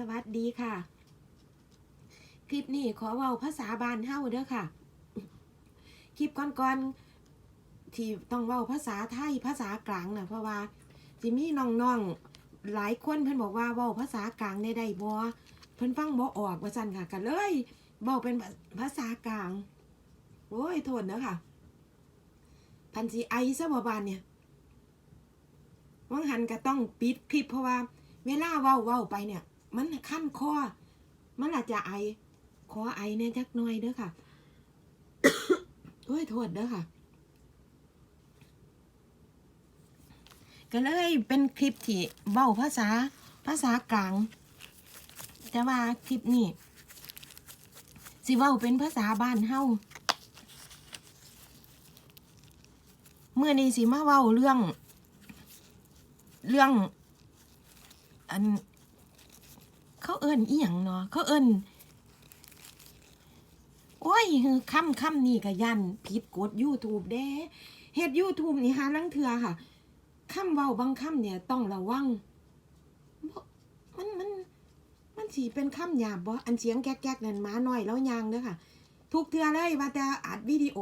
สวัสดีค่ะ คลิปนี้ขอเว้าภาษาบานเฮาเด้อค่ะ คลิปก่อนๆที่ต้องเว้าภาษาไทยภาษากลางนะเพราะว่าจิมีน้องๆหลายคนเพิ่นบอกว่าเว้าภาษากลางได้ได้บ่เพิ่นฟังบ่ออกว่าซั่นค่ะกันเลยเว้าเป็นภาษากลาง โอ้ยโทษเด้อค่ะ พันสีไอซะบ่บานเนี่ยวังหันก็ต้องปิดคลิปเพราะว่าเวลาเว้าเว้าไปเนี่ย มันขั้นคอ มันอาจจะไอขอไอเนี่ยจักหน่อยเด้อค่ะโอ้ยโทษเด้อค่ะ ก็เลยเป็นคลิปที่เว้าภาษาภาษากลาง แต่ว่าคลิปนี้สิเว้าเป็นภาษาบ้านเฮาเมื่อนี้สิมาเว้าเรื่อง เรื่อง อัน เขาเอิ้นอีหยังเนาะเขาเอิ้นโอ้ยคือคำคำนี่ก็ยันผิดกฎ YouTube เด้เฮ็ด YouTube นี่หาลังเทือค่ะค่ำเว้าบางค่ำเนี่ยต้องระวัง มันมันมันสิเป็นค่ำหยาบบ่อันเสียงแก๊กๆนั่นมาหน้อยแล้วยางเด้อค่ะ ทุกเทือเลยว่าแต่อัดวิดีโอ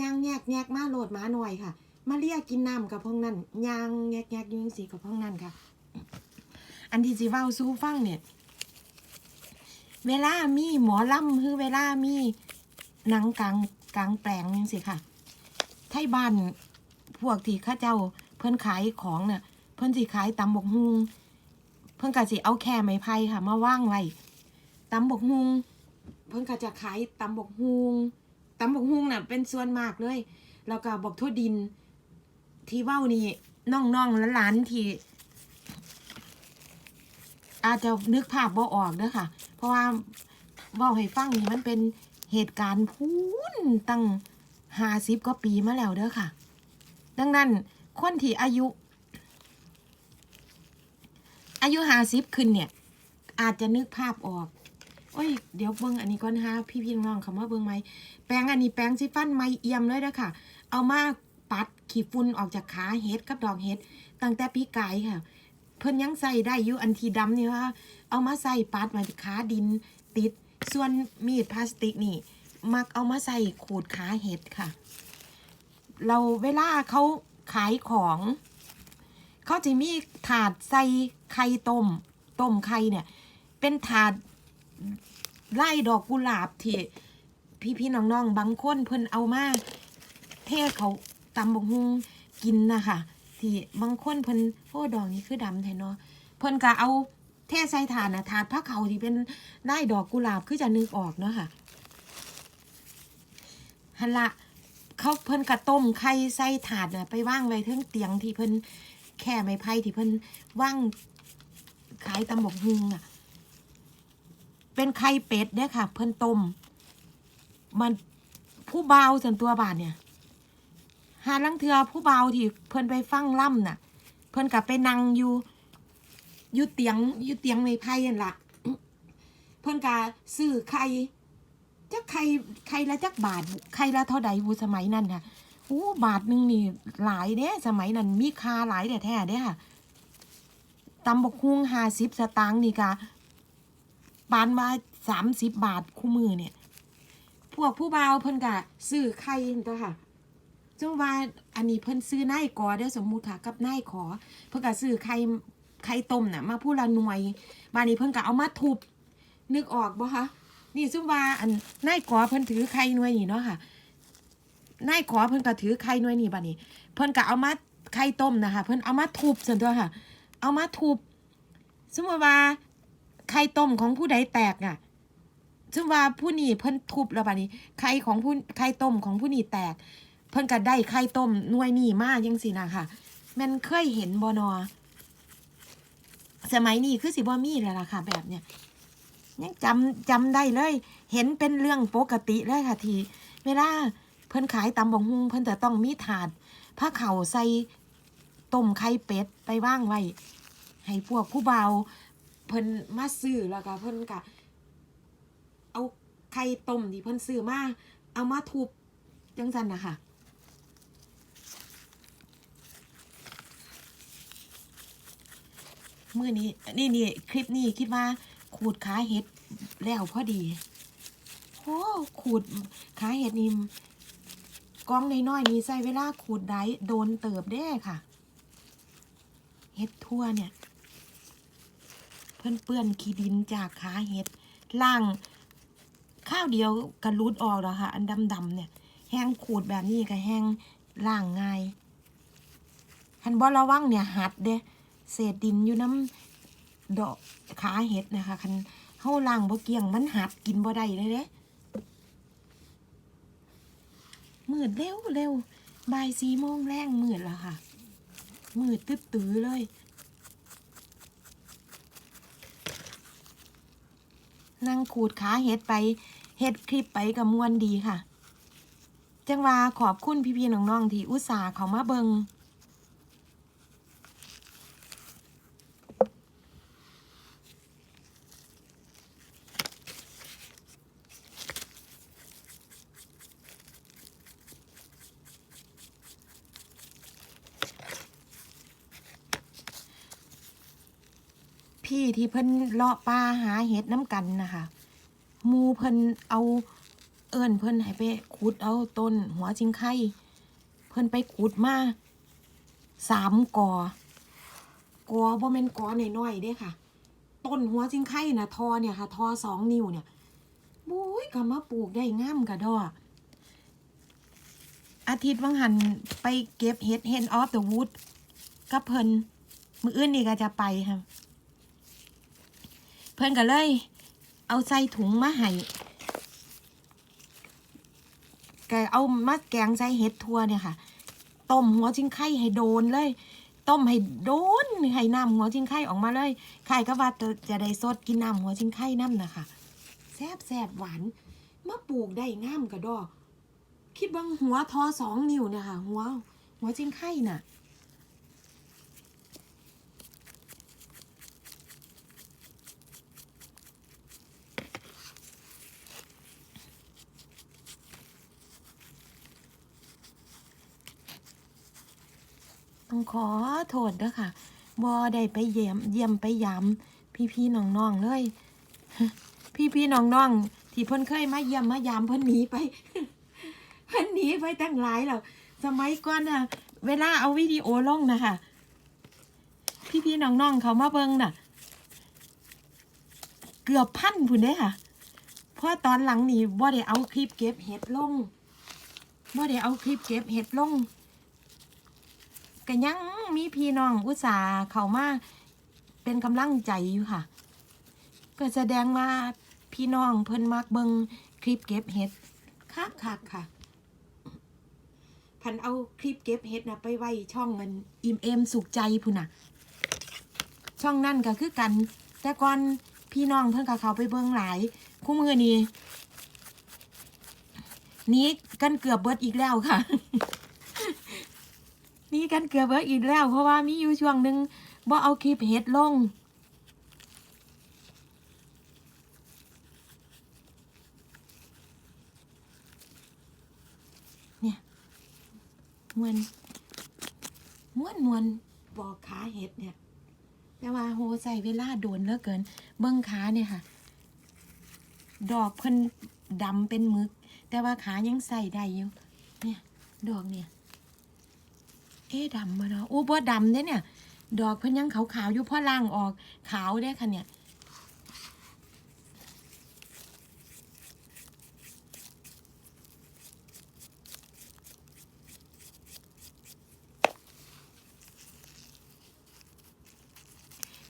ยางแยกแยกมาโหลดมาหน่อยค่ะ มาเรียกกินน้ำกับพวกนั้นยางแยกแยกยิงสีกับพวกนั้นค่ะ อันที่สิเว้าสู้ฟังเนี่ย เวลามีหมอลำคือเวลามีหนังกลางกลางแปลงยังสิค่ะ ไทยบ้านพวกที่ข้าเจ้าเพิ่นขายของเนี่ยเพิ่นสิขายตำบกฮุงเพิ่นก็สิเอาแค่ไม้ไผ่ค่ะ มาว่างไว้ตำบกฮุงเพิ่นก็จะขายตำบกฮุงตำบกฮุงน่ะ เป็นส่วนมากเลย แล้วก็บอกทั่วดิน ที่เว้านี่น้องๆหลานที่ อาจจะนึกภาพบ่ออกเด้อค่ะ ราะว่าว้าให้ฟังนี่มันเป็นเหตุการณ์พูนตั้งห้าสิบกว่าปีมาแล้วเด้อค่ะ ดังนั้นคนที่อายุ อายุห้าสิบขึ้นเนี่ย อาจจะนึกภาพออกโอ้ย เดี๋ยวเบิ่งอันนี้ก่อนฮะพี่พี่น้องๆคำว่าเบิ่งไหมแปรงอันนี้แปรงสีฟันไม่เอี่ยมเลยเด้อค่ะ เอามาปัด ขี้ฝุ่นออกจากขาเห็ดกับดอกเห็ดตั้งแต่ปีกายค่ะ พิ่นยังใส่ได้อยู่อันทีดำนี่ว่าเอามาใส่ปัดมาขาดินติด ส่วนมีดพลาสติกนี่ มักเอามาใส่ขูดขาเห็ดค่ะ เราเวลาเขาขายของ เขาจะมีถาดใส่ไข่ต้มต้มไข่เนี่ย เป็นถาดไล่ดอกกุหลาบที่พี่พี่ๆน้องๆบางคนเพิ่นเอามาเทเขาตำบกฮุงกินนะคะ ที่บางคนเพิ่นโอ้ดอกนี้คือดำแท้เนาะเพิ่นก็เอาเทใส่ถาดนะถาดผ้าเขาวที่เป็นได้ดอกกุหลาบคือจะนึกออกเนาะค่ะฮันละเขาเพิ่นกระต้มไข่ใส่ถาดนะไปว่างไว้เทิงเตียงที่เพิ่นแค่ไม้ไผ่ที่เพิ่นว่างขายตำบกฮุงอะ เป็นไข่เป็ดเนี่ยค่ะ เพิ่นต้มมันผู้เบาส่วนตัวบาทเนี่ย หาลังเทือผู้เบาที่เพิ่นไปฟังล่ำน่ะ เพิ่นกลับไปนั่งอยู่อยู่เตียงอยู่เตียงไม้ไผ่นั่นละเพิ่นกาซื้อไข่จักไข่ไข่ละจักบาทไข่ละเท่าใดบูสมัยนั้นค่ะโอ้บาทหนึงนี่หลายเด้สมัยนั้นมีค่าหลายแต่แท้ๆเด้ค่ะตำบกฮุงห้าสิบสตางค์นี่กะปานว่าสามสิบบาทคู่มือเนี่ย พวกผู้เบาเพิ่นกะซื้อไข่ตัวค่ะ จังว่าอันนี้เพิ่นซื้อนายกอได้อสมมุติค่ะกับนายขอ เพิ่นกะซื้อไข่ไข่ต้มน่ะมาผู้ละหน่วยบานนี้เพิ่นกะเอามาทุบนึกออกบ่คะนี่ซุมว่าอันนายกอเพิ่นถือไข่หน่วยนี่เนาะค่ะนายขอเพิ่นก็ถือไข่หน่วยนี่บัดนี้เพิ่นก็เอามาไข่ต้มนะคะเพิ่นเอามาทุบส่วนตัวค่ะ เอามาทุบสมมติว่าไข่ต้มของผู้ใดแตกอะซึ่งว่าผู้นี้เพิ่นทุบแล้วบัดนี้ไข่ของผู้ไข่ต้มของผู้นี้แตก เพิ่นก็ได้ไข่ต้มน่วยนี้มาจังซี่นะค่ะแมันเคยเห็นบ่นอสมัยนี้คือสิบ่มีแล้วล่ะค่ะ แบบเนี้ยยังจำจำได้เลย เห็นเป็นเรื่องปกติเลยค่ะทีเวลาเพิ่นขายตำบองฮุงเพิ่นจะต้องมีถาดผ้าเข่าใส่ต้มไข่เป็ดไปว่างไว้ ให้พวกผู้เบาเพิ่นมาซื้อแล้วก็เพิ่นก็เอาไข่ต้มที่เพิ่นซื้อมาเอามาทุบจังซั่นนะคะ มื้อนี้นี่นี่คลิปนี้คิดว่าขูดขาเห็ดแล้วพอดีโอ้ขูดขาเห็ดนี่กองน้อยๆนี่ใส่เวลาขูดได้โดนเติบเด้ค่ะ เห็ดทั่วเนี่ย เพื่อนเปื้อนขี้ดินจากขาเห็ดล่างข้าวเดียวกระลุดออกแล้วค่ะ อันดำๆเนี่ย แห้งขูดแบบนี้ก็แห้งล่างง่ายหันบอระวังเนี่ยหัดเด้ เศษดินอยู่น้ำดอกขาเห็ดนะคะคันเฮาล่างบ่เกี่ยงมันหัดกินบ่ได้เลยเด้มืดเร็วเร็วบ่ายสี่โมงแรงมืดแล้วค่ะ มืดตึ๊ดตื้อเลยนั่งขูดขาเห็ดไปเห็ดคลิปไปกับมวนดีค่ะ จังว่าขอบคุณพี่ๆน้องๆที่อุตส่าห์เขามาเบิงพี่ ที่เพิ่นเลาะป่าหาเห็ดน้ำกันนะคะมูเพิ่นเอาเอิญเพิ่นให้ไปขุดเอาต้น หัวจิงไข่เพิ่นไปขุดมาสามกอกอบ่แม่นกอหน้อยๆเด้ค่ะ ต้นหัวจิงไข่น่ะทอเนี่ยค่ะ ทอสองนิ้วเนี่ยบุ้ยก็มาปลูกได้งามกระดออาทิตย์วังหันไปเก็บเห็ดเฮนออฟเดอะวูดกับเพิ่นมืออื่นนี่ก็จะไปค่ะ เพื่อนก็เลย เอาใส่ถุงมาให้แกเอามาแกงใส่เห็ดทั่วเนี่ยค่ะ ต้มหัวจิงไข่ให้โดนเลย ต้มให้โดนให้น้ำหัวจิงไข่ออกมาเลยไข่ก็ว่าจะได้สดกินน้ำหัวจิงไข่น้ำนะคะแซบแซบหวานมาปลูกได้งามกระดอกคิดบางหัวทอสองนิ้วเนี่ยค่ะ หัว หัวจิงไข่น่ะ ต้องขอโทษเด้อค่ะบอได้ไปเยี่ยมเยี่ยมไปยามพี่พี่ๆน้องเลย พี่พี่ๆน้องที่เพิ่นเคยมาเยี่ยมมายามเพิ่นหนีไปเพิ่นหนีไปตั้งหลายแล้วสมัยก่อนน่ะ เวลาเอาวิดีโอลงนะคะพี่พี่ๆน้องเขามาเบิ่งน่ะ เกือบพันพุ่นเด้ค่ะเพราะตอนหลังนี่บ่ได้เอาคลิปเก็บเห็ดลงบ่ได้เอาคลิปเก็บเห็ดลง ก็ยังมีพี่น้องอุตส่าห์เข้ามาเป็นกำลังใจอยู่ค่ะ ก็แสดงว่าพี่น้องเพิ่นมักเบิงคลิปเก็บเห็ดคักคักค่ะพันเอาคลิปเก็บเห็ดนะไปไว้ช่องเงินอิมเอมสุขใจพุ่นน่ะ ช่องนั่นก็คือกัน แต่ก่อนพี่น้องเพิ่นก็เขาไปเบิงหลาย คู่มือนี้นี้กันเกือบเบิดอีกแล้วค่ะ นี่กันเกือบเบิดอีกแล้ว เพราะว่ามีอยู่ช่วงหนึ่งบ่เอาคลิปเฮ็ดลงเนี่ยมวนมวนมวนบอกขาเห็ดเนี่ย แต่ว่าโหใส่เวลาโดนเหลือเกิน เบิ้งขาเนี่ยค่ะ ดอกเพิ่นดำเป็นมึก แต่ว่าขายังใส่ได้อยู่ เนี่ย ดอกเนี่ย อ๊ดำมาเนาะโอ้บ่ดำเด้เนี่ย ดอกเพิ่นยังขาวๆอยู่พราะล่างออกขาวได้ค่ะเนี่ย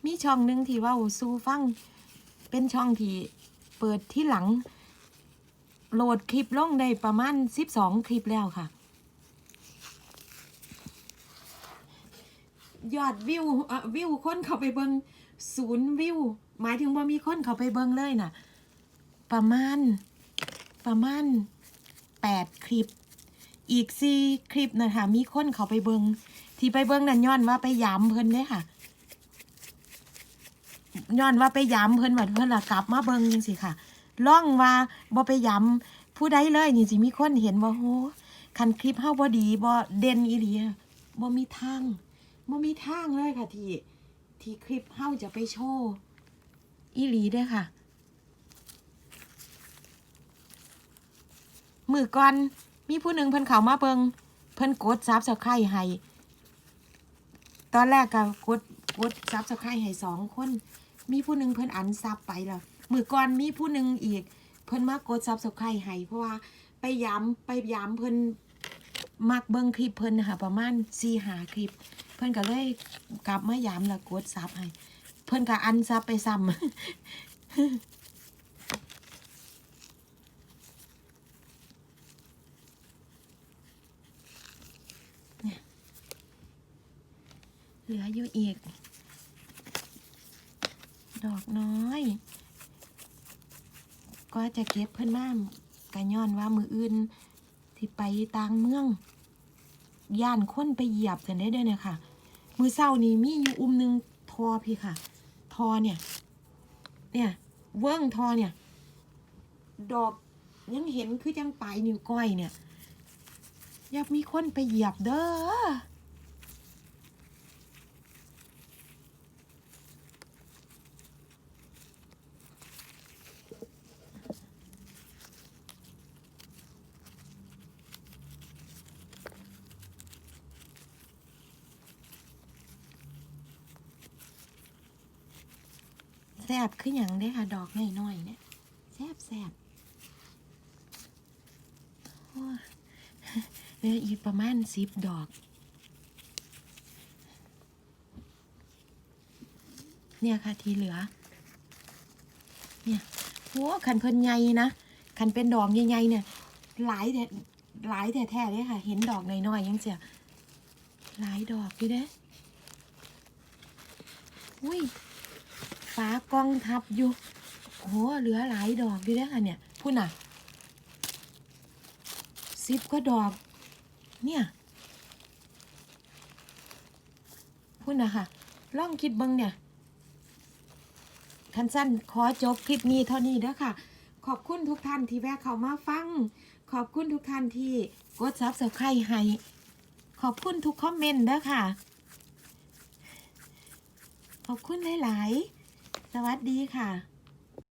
มีช่องหนึ่งที่ว่าสู้ฟัง เป็นช่องที่เปิดที่หลัง โหลดคลิปลงได้ประมาณสิบสองคลิปแล้วค่ะ ยอดวิวเอ่อวิวคนเขาไปเบิงศูนย์วิว หมายถึงว่ามีคนเขาไปเบิงเลยน่ะ ประมาณ ประมาณแปดคลิป อีกสี่คลิปนะคะ มีคนเขาไปเบิงที่ไปเบิงนั่นย้อนว่าไปยามเพิ่นเด้ค่ะย้อนว่าไปยามเพิ่นว่าเพิ่นละกลับมาเบิงจังสิค่ะล่องว่าบ่ไปยามผู้ใดเลยนี่สิมีคนเห็นว่าโหคันคลิปเฮาบ่ดีบ่เด่นอีหลีอะบ่มีทาง บ่มีทางเลยค่ะที่ที่คลิปเฮาจะไปโชว์อีหลีเด้ค่ะ มือก่อน มีผู้หนึ่งเพิ่นเขามาเบิงเพิ่นกดซับสไครให้ ตอนแรกก็กดกดซับสไครให้สองคน มีผู้หนึ่งเพิ่นอันซับไปแล้ว มือก่อนมีผู้หนึ่งอีก เพิ่นมากดซับสไครให้เพราะว่าไปย้ำไปย้ำเพิ่นมักเบิงคลิปเพิ่นนะคะประมาณสี่หาคลิป พิ่นก็เลยกลับมาย้ำแล้วกดซับให้ เพิ่นก็อันซับไปซ้ำเหลืออยู่อีก ดอกน้อย ก็จะเก็บเพิ่นมากกะย้อนว่ามืออื่นที่ไปต่างเมือง ย่านคนไปเหยียบกันได้ด้วยเนี่ยค่ะ มือเศร้านี่มีอยู่อุ้มหนึงทอพี่ค่ะ ทอเนี่ย เนี่ย เวิ้งทอเนี่ย ดอกยังเห็นคือยังปลายนิ้วก้อยเนี่ย อยากมีคนไปเหยียบเด้อ แซบคืออย่างได้ค่ะ ดอกน้อยๆเนี่ยแซบแซบเหลืออีกประมาณสิบดอก เนี่ยค่ะที่เหลือ เนี่ยโอ้ขันเพิ่นใหญ่นะขันเป็นดอกใหญ่ๆเนี่ย หลายแต่หลายแต่แท้ๆเลยค่ะ เห็นดอกน้อยๆยังเสียหลายดอกอยู่เด้อุ้ย ฟ้ากล้องทับอยู่โอ้เหลือหลายดอกอยู่แล้วค่ะเนี่ยพูดน่ะสิบก็ดอก เนี่ยพูดน่ะค่ะลองคิดบิ้งเนี่ยคันสั้นขอจบคลิปนี้เท่านี้เด้อค่ะ ขอบคุณทุกท่านที่แวะเข้ามาฟัง ขอบคุณทุกท่านที่กดซับสไครต์ให้ ขอบคุณทุกคอมเมนต์เด้อค่ะ ขอบคุณหลาย ๆ สวัสดีค่ะ